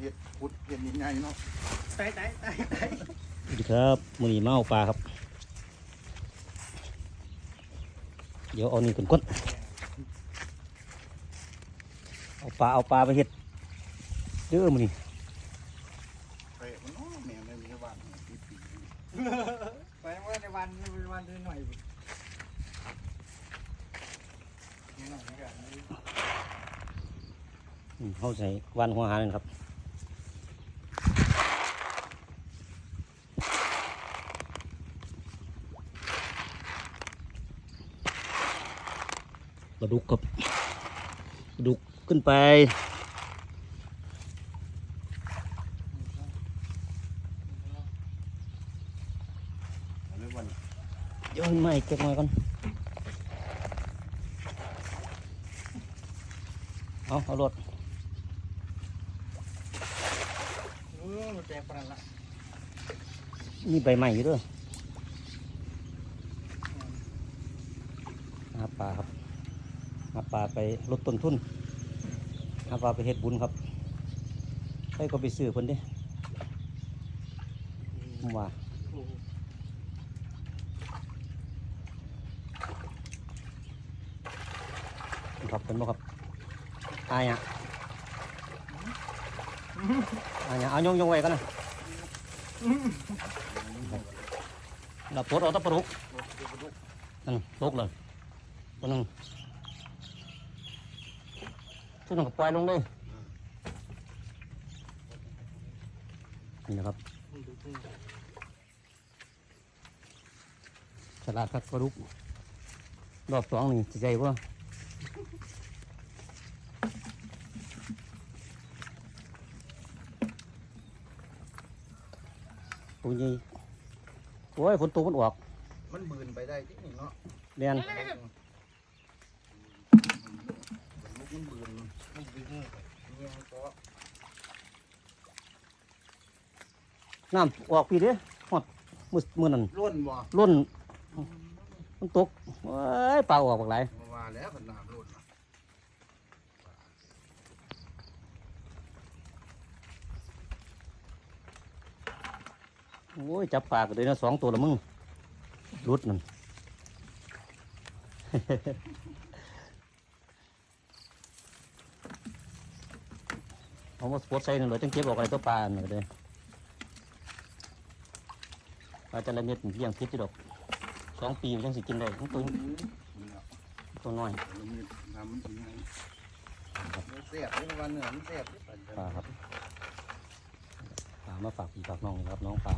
เห็ดพุดเห็ดยังไงเนาะตายตายตายตายสวัสดีครับมือนี้มาเอาปลาครับ เดี๋ยวเอานี่ขึ้นก้นเอาปลาเอาปลาไปเห็ดเด้อมือนี้เปะมันเนาะแม่งเลยมีบ้านปีปีไปว่าในวันในวันหน่อยนี่หน่อยนี่กัน อืมเขาใส่วันหัวหานั่นครับ ปลาดุกครับปลาดุกขึ้นไปอันนี้วันเดี๋ยวไม่เก็บมาก่อนเอาเอารถโอ้แตกปานละมีใบใหม่อยู่ด้วยหาปลาครับ หาปลาไปลดต้นทุนหาปลาไปเฮ็ดบุญครับใครก็ไปซื้อเพิ่นเดิผมว่าครับเป็นบ่ครับอายอะอายอะเอายงยงไว้กันนะเราปลดเอาตะปลาดุกนั่นตกเลยตัวหนึง ตัวหนึงก็ปล่อยลงเลยนี่นะครับฉลาดครับปลาดุกรอบสองนี่จะใจว่าตัวนี้โอ้ยฝนตกมันออก มันบืนไปได้ที่นี่เนาะเรียนลูกมันบืนมันบืนเนี่ยก็ น้ำออกปีเด้หอดมือมือนั่นล้วนบ่ล้นมันตกโอ้ยปลาออกบักหลายมาว่าแล้วมันน้ำล้นน่ะโอ้ยจับปลากันเลยนะสองตัวละมึงรุดนั่นเอามาสปอตใส่หนึ่งเลยจังเก็บออกอะไรตัวปลาหน่อยเลย ปลาจะระเม็ดเลี้ยงพิษดอกสองปีมันยังสิกินได้มันตัวตัวน้อยวนเอยปลาครับปลามาฝากพี่ฝากน้องครับน้องปลา